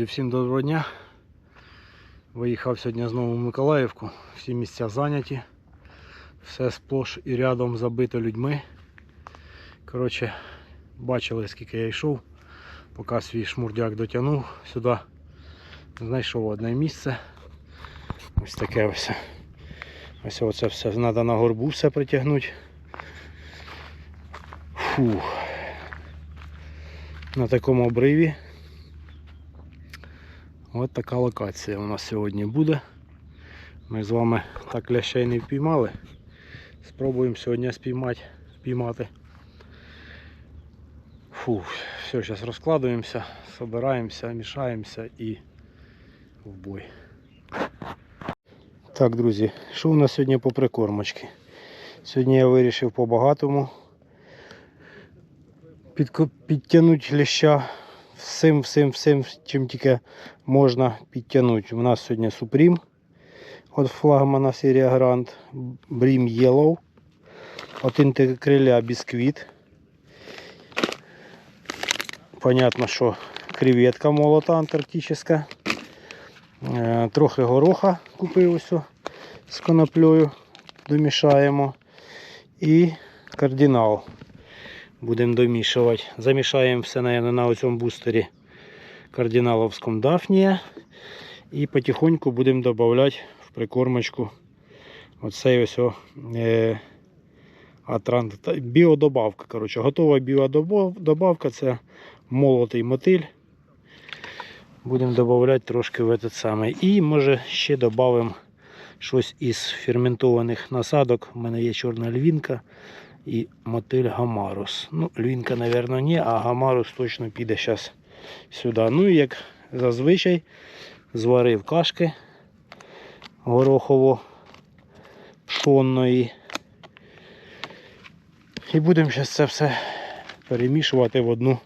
Друзі, всім доброго дня. Виїхав сьогодні знову в Миколаївку. Всі місця зайняті. Все сплош і рядом забито людьми. Коротше, бачили, скільки я йшов, поки свій шмурдяк дотягнув сюди. Знайшов одне місце. Ось таке ось. Ось оце все треба на горбу все притягнути. Фух. На такому обриві. Ось така локація у нас сьогодні буде. Ми з вами так лящей не впіймали. Спробуємо сьогодні спіймати, спіймати. Фу, все, зараз розкладуємося, збираємося, мішаємося і в бой. Так, друзі, що у нас сьогодні по прикормочці? Сьогодні я вирішив по багатому підтягнути ляща всім, всім, всім, чим тільки можна підтягнути. У нас сьогодні Supreme від флагмана серія Grand, Brim Yellow, от інтеркриля бісквіт. Понятно, що креветка молота антарктична. Е, Трохи гороха купив ось з коноплею, домішаємо. І кардинал будемо домішувати. Замішаємо все, наверное, на цьому бустері кардиналовському дафнія. І потихоньку будемо додавати в прикормочку оцей ось о, е, атрант, біодобавка. Коротше, готова біодобавка це молотий мотиль. Будемо додавати трошки в этот самий. І може ще додамо щось із ферментованих насадок. У мене є чорна львінка і мотиль гамарус. Ну, львінка, мабуть, ні, а гамарус точно піде зараз сюди. Ну і як зазвичай зварив кашки горохово пшонної. І будемо зараз це все перемішувати в одну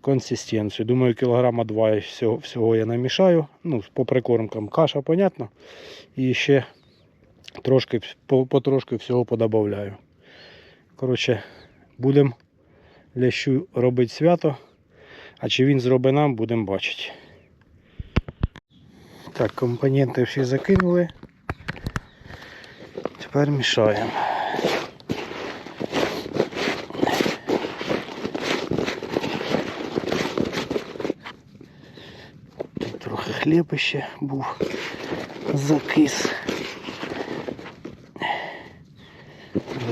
консистенцію. Думаю, кілограма два всього, всього я намішаю. Ну, по прикормкам каша, понятно. І ще трошки, по- потрошки всього подобавляю. Коротше, будемо лящу робити свято. А чи він зробить нам, будемо бачити. Так, компоненти всі закинули. Тепер мішаємо. Тут трохи хліба ще був закис.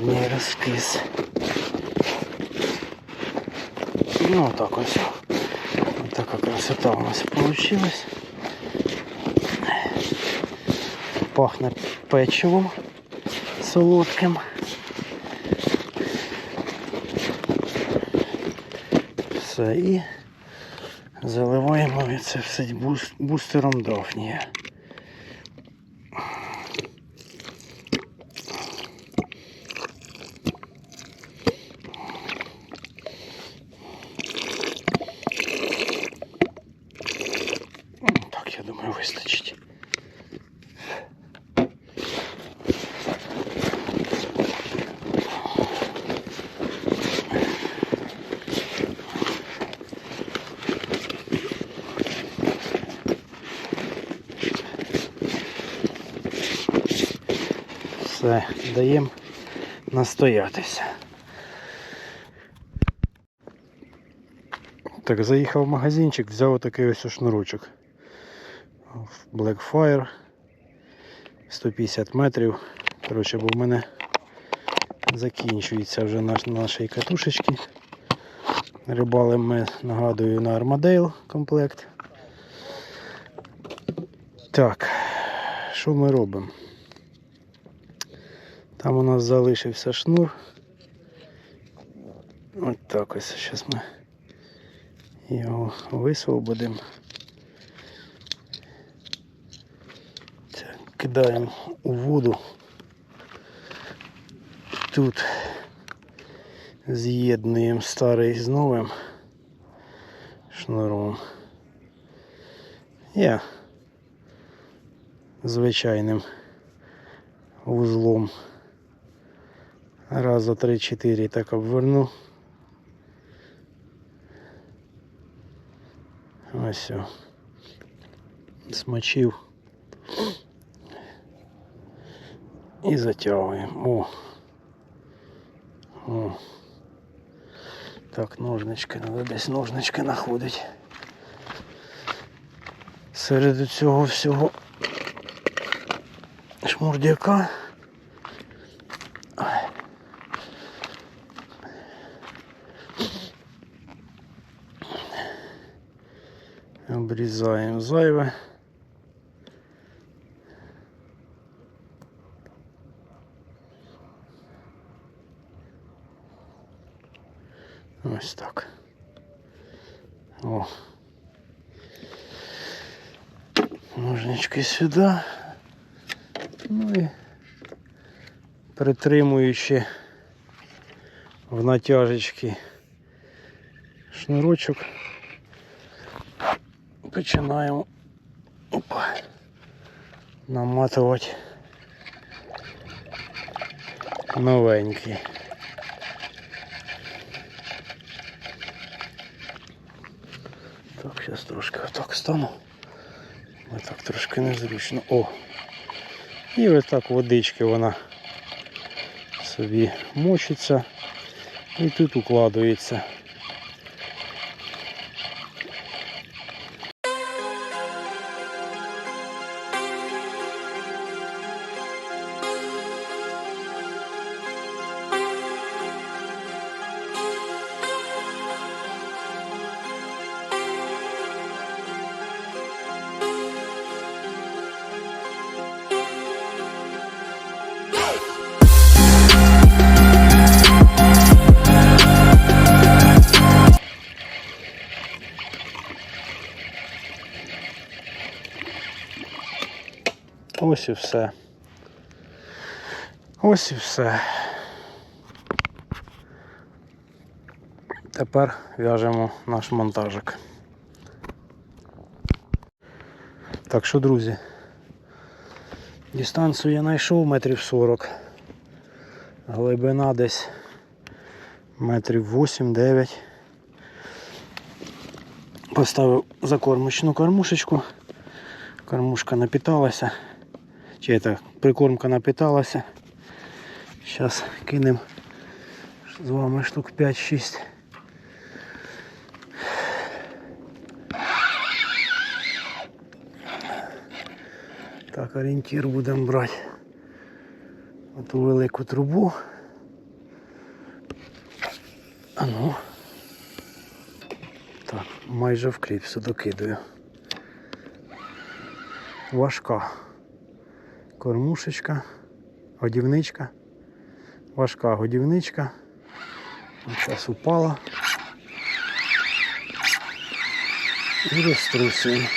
Верніше розкис. Ну так ось. Ось така красота у нас получилась. Пахне печивом солодким. Все і заливаємо це все бустером Дафнія. Ну, Так, я думаю, вистачить. Все, даємо настоятися. Так, заїхав в магазинчик, взяв такий ось шнурочок. Blackfire 150 метрів. Коротше, бо в мене закінчується вже наш, наші катушечки. Рибалим ми, нагадую, на Armadale комплект. Так, що ми робимо? Там у нас залишився шнур. Ось так ось. Зараз ми його висвободимо. Кидаємо у воду. Тут з'єднуємо старий з новим шнуром. Я звичайним вузлом раза три-чотири так обверну. Ось. Смочив. І затягуємо. О. О. Так, ножнички, треба десь ножнички знаходить. Серед цього всього шмурдяка. Обрізаємо зайве. Ось так. О. Ножнички сюди. Ну і притримуючи в натяжечки шнурочок, Починаємо опа, наматувати новенький. Так, зараз трошки отак стану. Ось так трошки незручно. О! І ось так водички вона собі мочиться і тут укладується. Все. Ось і все. Тепер в'яжемо наш монтажик. Так що, друзі, дистанцію я знайшов метрів 40. Глибина десь метрів 8-9. Поставив закормочну кормушечку. Кормушка напиталася. Чи это прикормка напиталася. Зараз кинемо з вами штук 5-6. Так, орієнтір будемо брати. Оту велику трубу. А ну. Так, майже в кліпсу докидаю. Важка кормушечка, годівничка, важка годівничка. Зараз упала. І розтрусуємо.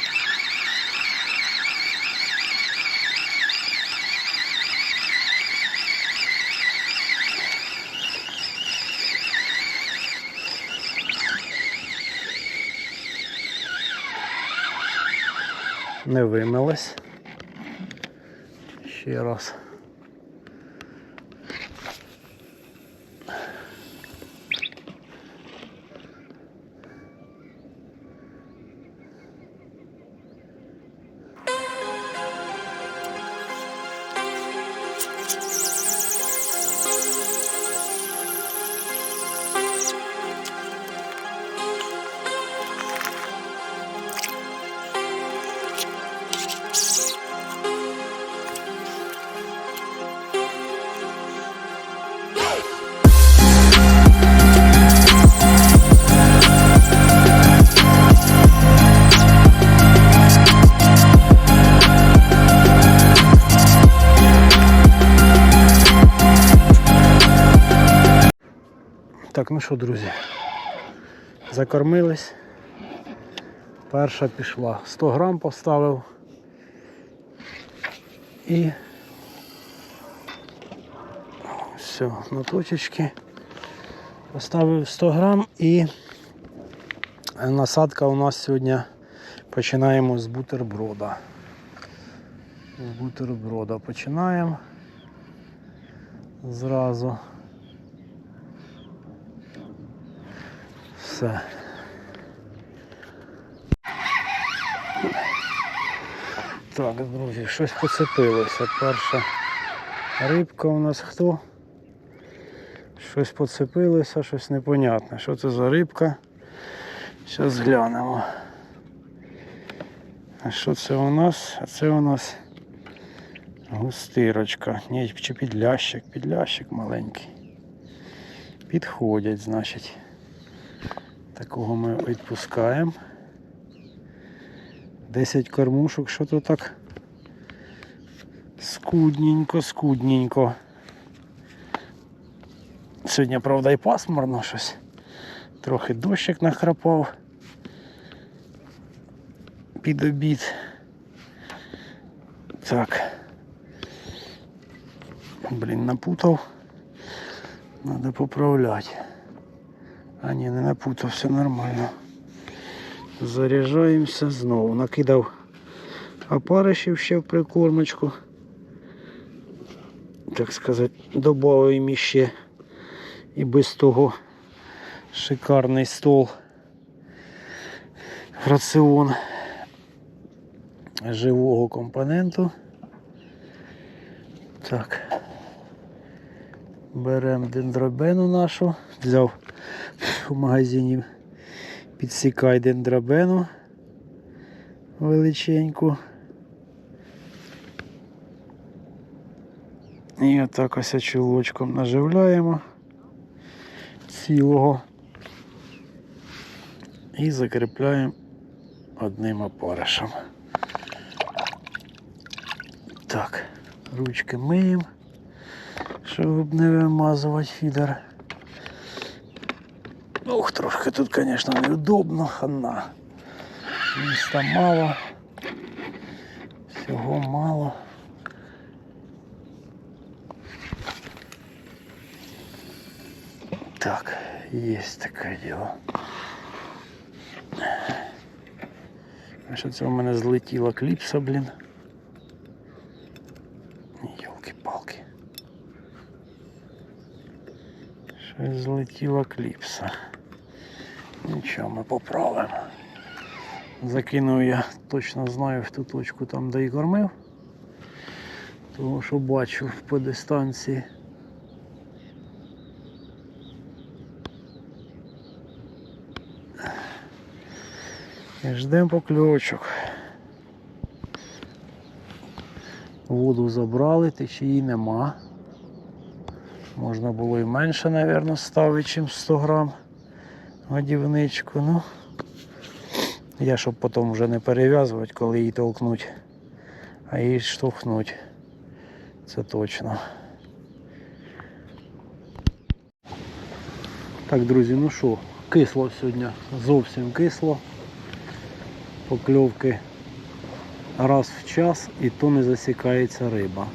Не вимилась. Ще раз. Що, друзі, закормились. Перша пішла. 100 грам поставив. І все, на точечки. Поставив 100 грам і насадка у нас сьогодні починаємо з бутерброда. З бутерброда починаємо зразу. Все. Так, друзі, щось поцепилося. Перша рибка у нас хто? Щось поцепилося, щось непонятне. Що це за рибка? Зараз глянемо. А що це у нас? А це у нас густирочка. Ні, чи підлящик, підлящик маленький. Підходять, значить. Такого ми відпускаємо. 10 кормушок, що то так скудненько, скудненько. Сьогодні, правда, і пасмурно щось. Трохи дощик нахрапав під обід. Так. Блін, напутав. Надо поправляти. А ні, не напутав, все нормально. Заряджаємося знову. Накидав опаришів ще в прикормочку. Так сказати, додав їм іще і без того шикарний стол. Раціон живого компоненту. Так. Беремо дендробену нашу. Взяв в магазині підсікай дендробену величеньку. І отак ось чулочком наживляємо цілого і закріпляємо одним опаришем. Так, ручки миємо, щоб не вимазувати фідер. Ух, трошки тут, звісно, неудобно, хана. Міста мало. Всього мало. Так, есть таке діло. А що це у мене злетіла кліпса, блін? Йолки-палки. Щось злетіла кліпса. Нічого, ми поправимо. Закинув я, точно знаю, в ту точку там, де і кормив. Тому що бачу по дистанції. І ждемо покльовочок. Воду забрали, течії нема. Можна було і менше, мабуть, ставити, ніж 100 грам годівничку. Ну, я щоб потім вже не перев'язувати, коли її толкнуть, а її штовхнуть. Це точно. Так, друзі, ну що, кисло сьогодні, зовсім кисло. Покльовки раз в час і то не засікається риба.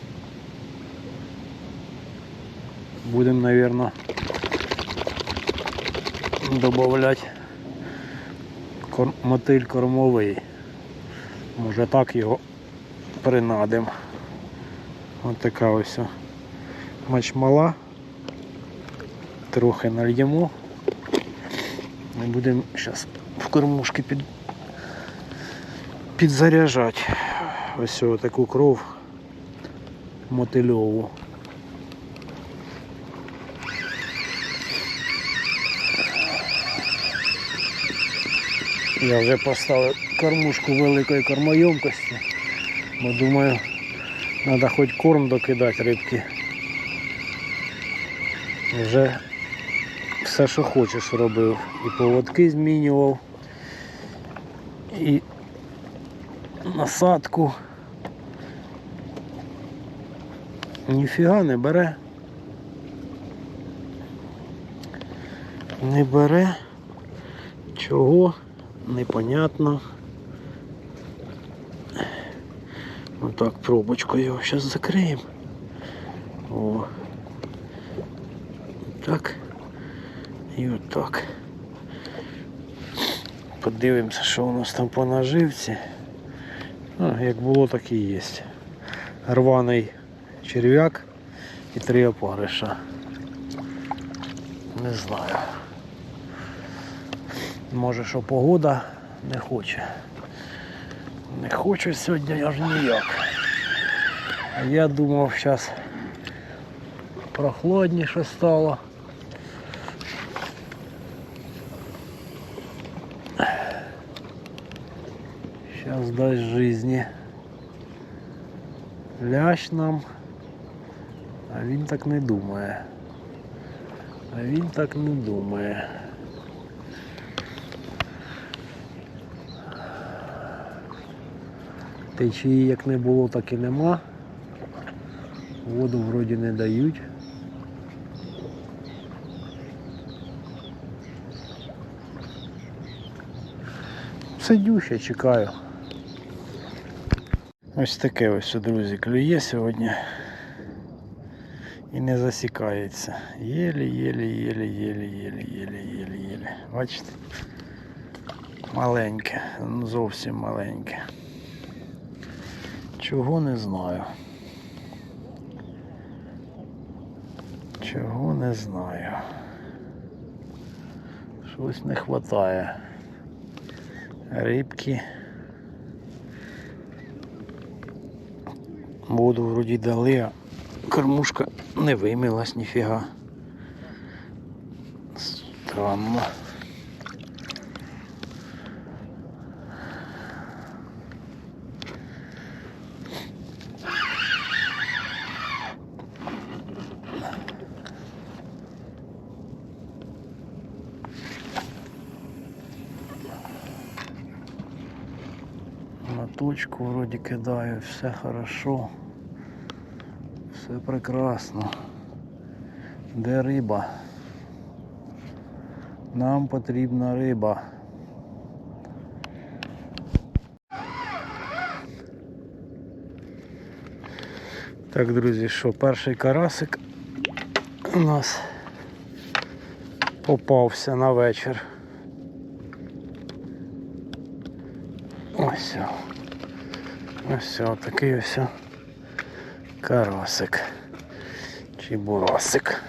Будемо, мабуть, додавати кор... мотиль кормовий. Може так його принадим. Ось така ось мачмала. Трохи нальємо. І будемо зараз в кормушки під... підзаряджати ось таку кров мотильову. Я вже поставив кормушку великої кормоємкості, бо думаю, треба хоч корм докидати рибки. Вже все, що хочеш, робив. І поводки змінював, і насадку. Ніфіга не бере. Не бере. Чого? Непонятно. Отак пробочкою його зараз закриємо. О. Так. І отак. Подивимося, що у нас там по наживці. А, як було, так і є. Рваний черв'як і три опариша. Не знаю. Може, що погода не хоче. Не хочу сьогодні аж ніяк. А я думав, зараз прохладніше стало. Сейчас дасть жизни. Лящ нам. А він так не думає. А він так не думає. Течії як не було, так і нема. Воду вроді не дають. Сидю чекаю. Ось таке ось, друзі, клює сьогодні і не засікається. Єлі, єлі, єлі, єлі, єлі, єлі, єлі, єлі. Бачите? Маленьке, зовсім маленьке. Чого не знаю. Чого не знаю. Щось не вистачає. Рибки. Воду вроді дали, а кормушка не вимилась ніфіга. Странно. На точку вроді кидаю, все хорошо. Все прекрасно. Де риба? Нам потрібна риба. Так, друзі, що перший карасик у нас попався на вечір. Ось. Ось такий ось карасик. Чи бурасик.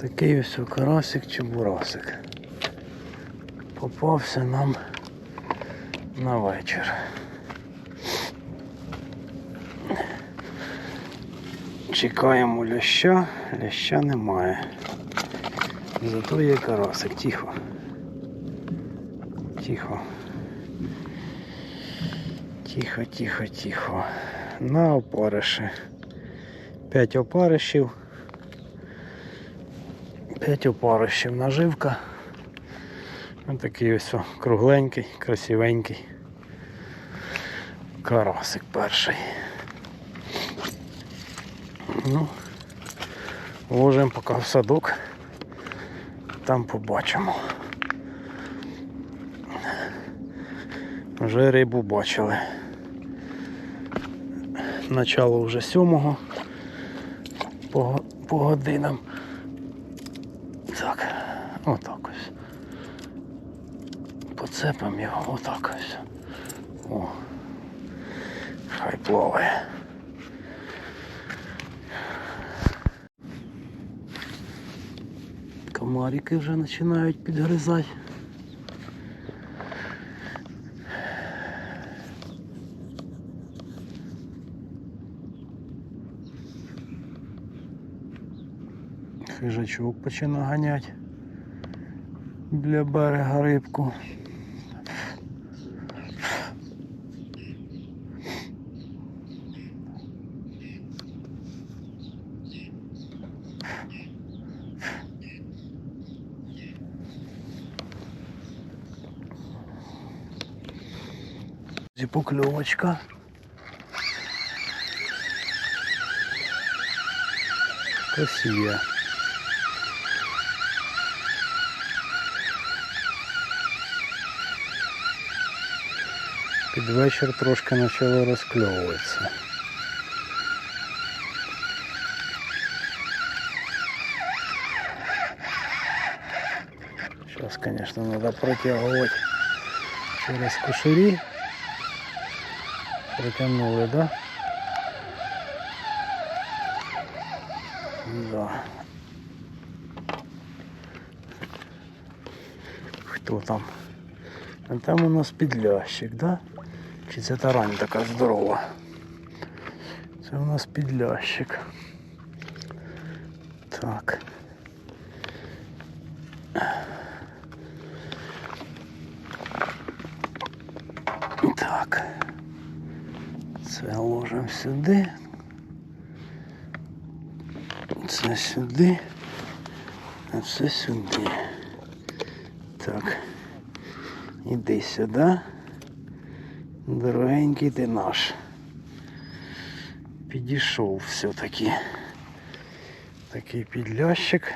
Такий ось карасик чи бурасик. Попався нам на вечір. Чекаємо ляща, ляща немає. Зато є карасик, тихо. Тихо. Тихо, тихо, тихо. На опариші. П'ять опаришів. П'ять опаришів наживка. Ось такий ось кругленький, красивенький. Карасик перший. Ну, ложимо поки в садок. Там побачимо. Вже рибу бачили. Начало вже сьомого по, по годинам. Так, отак ось. Поцепимо його отак ось. О. Хай плаває. Комарики вже починають підгризати. Хижачок починає ганять біля берега рибку. Покльовочка. Красивая. Під вечір трошки почало розкльовуватися. Сейчас, конечно, надо протягивать через кушері. Притягнули, да? Да. Хто там? А там у нас підлящик, да? Чи це тарань така здорова? Це у нас підлящик. Так. Так. Це ложимо сюди. Це сюди. А це сюди. Так. Іди сюди. Дорогенький ти наш. Підійшов все-таки. Такий підлящик.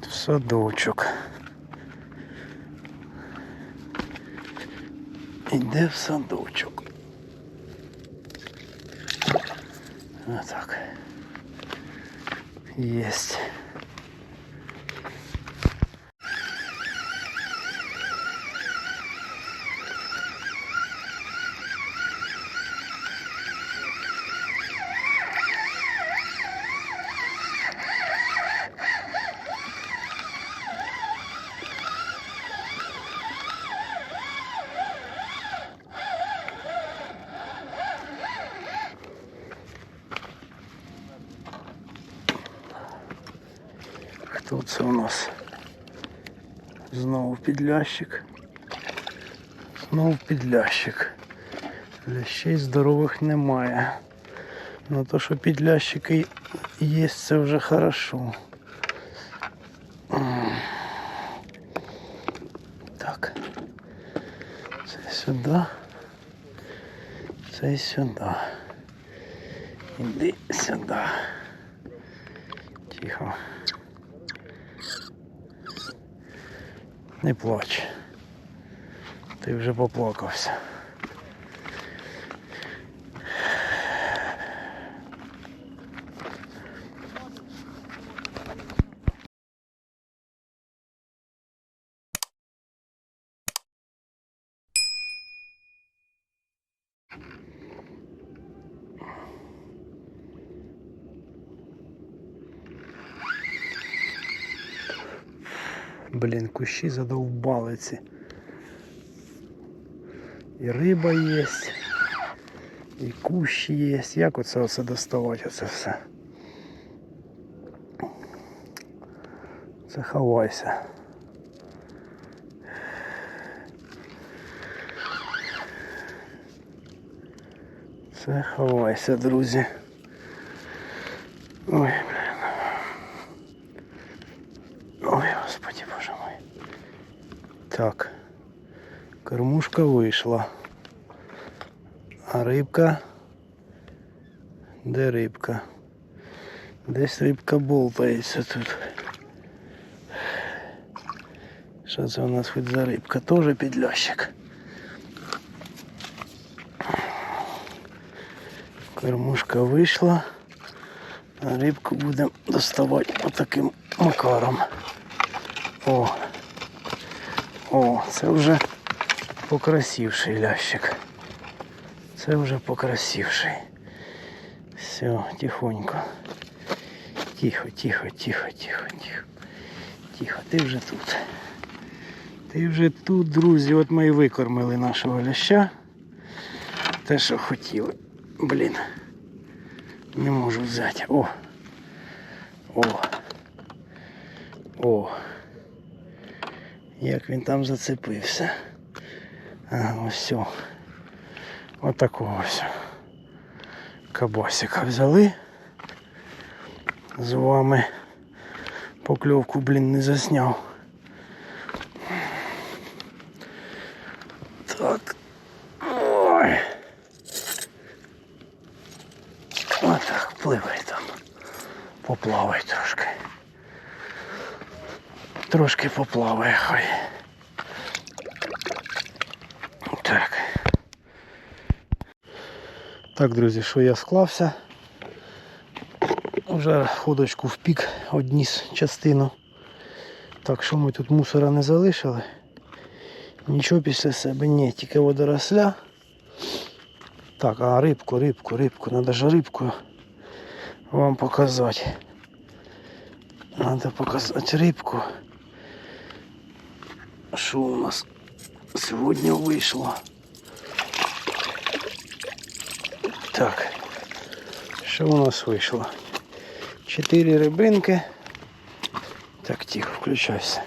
В садочок. Іде в садочок. Отак. Єсть. У нас? Знову підлящик. Знову підлящик. Лящей здорових немає. Ну то, що підлящики є, це вже хорошо. Так. Це сюди. Це сюди. Іди сюди. Тихо. Не плач. Ти вже поплакався. Блін, кущі задовбали ці. І риба є, і кущі є. Як оце все доставати, оце все? Це ховайся. Це ховайся, друзі. Ой, Вийшла. А рибка. Де рибка? Десь рибка болтається тут. Що це у нас хоч за рибка? Тоже підлящик. Кормушка вийшла. А рибку будемо доставати отаким макаром. О, о, це вже покрасивший лящик. Це вже покрасивший. Все, тихонько. Тихо, тихо, тихо, тихо, тихо. Тихо, ти вже тут. Ти вже тут, друзі. От ми і викормили нашого ляща. Те, що хотіли. Блін. Не можу взяти. О. О. О. Як він там зацепився. А, ось все. Отакого ось. Кабасика взяли. З вами покльовку, блін, не засняв. Так. Ой. Отак, пливай там. Поплавай трошки. Трошки поплаває хай. Так. Так, друзі, що я склався. Вже ходочку в пік одніс частину. Так, що ми тут мусора не залишили? Нічого після себе ні, тільки водоросля. Так, а рибку, рибку, рибку, треба ж рибку вам показати. Надо показати рибку. Що у нас сьогодні вийшло? Так. Що у нас вийшло? Чотири рибинки. Так, тихо, включайся.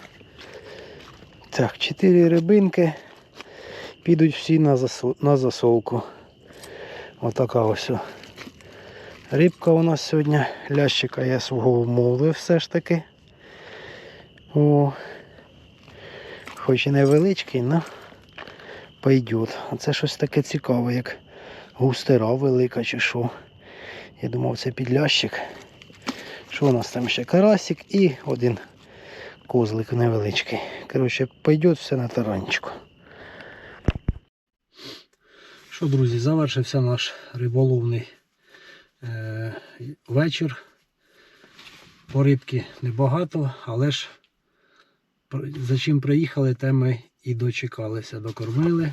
Так, чотири рибинки. Підуть всі на, засол... на засолку. Отака ось. Рибка у нас сьогодні. Лящика я свого вмовив все ж таки. О. Хоч і невеличкий, але пойдет. А це щось таке цікаве, як густера велика чи що. Я думав, це підлящик. Що у нас там ще? Карасик і один козлик невеличкий. Коротше, пойдет все на таранчику. Що, друзі, завершився наш риболовний е, вечір. По рибки небагато, але ж за чим приїхали, те ми і дочекалися. Докормили,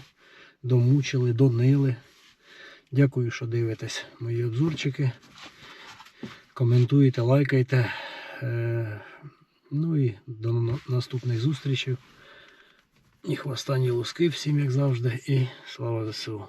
домучили, донили. Дякую, що дивитесь мої обзорчики. Коментуєте, лайкайте. Е, ну і до наступних зустрічей. І хвостані луски всім, як завжди. І слава ЗСУ.